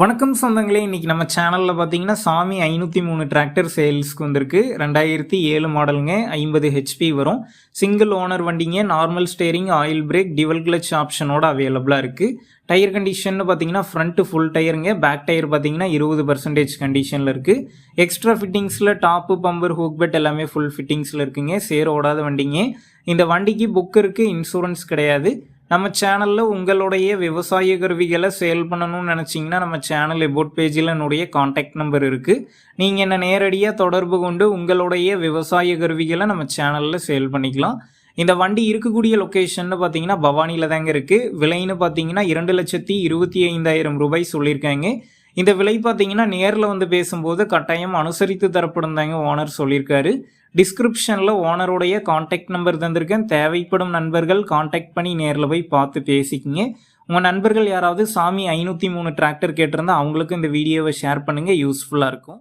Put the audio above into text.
வணக்கம் சொந்தங்களே இன்றைக்கி நம்ம சேனலில் பார்த்தீங்கன்னா சாமி ஐநூற்றி மூணு டிராக்டர் சேல்ஸ்க்கு வந்திருக்கு. ரெண்டாயிரத்தி ஏழு மாடலுங்க ஐம்பது ஹெச்பி வரும். சிங்கிள் ஓனர் வண்டிங்க normal steering oil brake dual clutch ஆப்ஷனோட அவைலபிளாக இருக்குது டயர் கண்டிஷன் பார்த்தீங்கன்னா ஃப்ரண்ட்டு ஃபுல் டயருங்க பேக் டயர் பார்த்தீங்கன்னா இருபது பர்சன்டேஜ் கண்டிஷனில் இருக்குது எக்ஸ்ட்ரா ஃபிட்டிங்ஸில் டாப்பு பம்பர் ஹூக் பெட் எல்லாமே ஃபுல் ஃபிட்டிங்ஸில் இருக்குங்க. சேர் ஓடாத வண்டிங்க. இந்த வண்டிக்கு புக் இருக்குது இன்சூரன்ஸ் கிடையாது. நம்ம சேனலில் உங்களுடைய விவசாய கருவிகளை சேல் பண்ணணும்னு நினச்சிங்கன்னா நம்ம சேனல் எபோட் பேஜில் என்னுடைய காண்டாக்ட் நம்பர் இருக்குது நீங்கள் என்னை நேரடியாக தொடர்பு கொண்டு உங்களுடைய விவசாய கருவிகளை நம்ம சேனலில் சேல் பண்ணிக்கலாம். இந்த வண்டி இருக்கக்கூடிய லொக்கேஷன் பார்த்தீங்கன்னா பவானியில் தாங்க இருக்குது விலைன்னு பார்த்தீங்கன்னா இரண்டு லட்சத்தி இருபத்தி ஐந்தாயிரம் ரூபாய் சொல்லியிருக்காங்க. இந்த விலை பார்த்தீங்கன்னா நேரில் வந்து பேசும்போது கட்டாயம் அனுசரித்து தரப்படும் தாங்க ஓனர் சொல்லியிருக்காரு. டிஸ்கிரிப்ஷனில் ஓனருடைய காண்டாக்ட் நம்பர் தந்திருக்கேன். தேவைப்படும் நண்பர்கள் காண்டாக்ட் பண்ணி நேரில் போய் பார்த்து பேசிக்கிங்க. உங்கள் நண்பர்கள் யாராவது சாமி ஐநூற்றி மூணு டிராக்டர் கேட்டிருந்தா அவங்களுக்கும் இந்த வீடியோவை ஷேர் பண்ணுங்கள் யூஸ்ஃபுல்லாக இருக்கும்.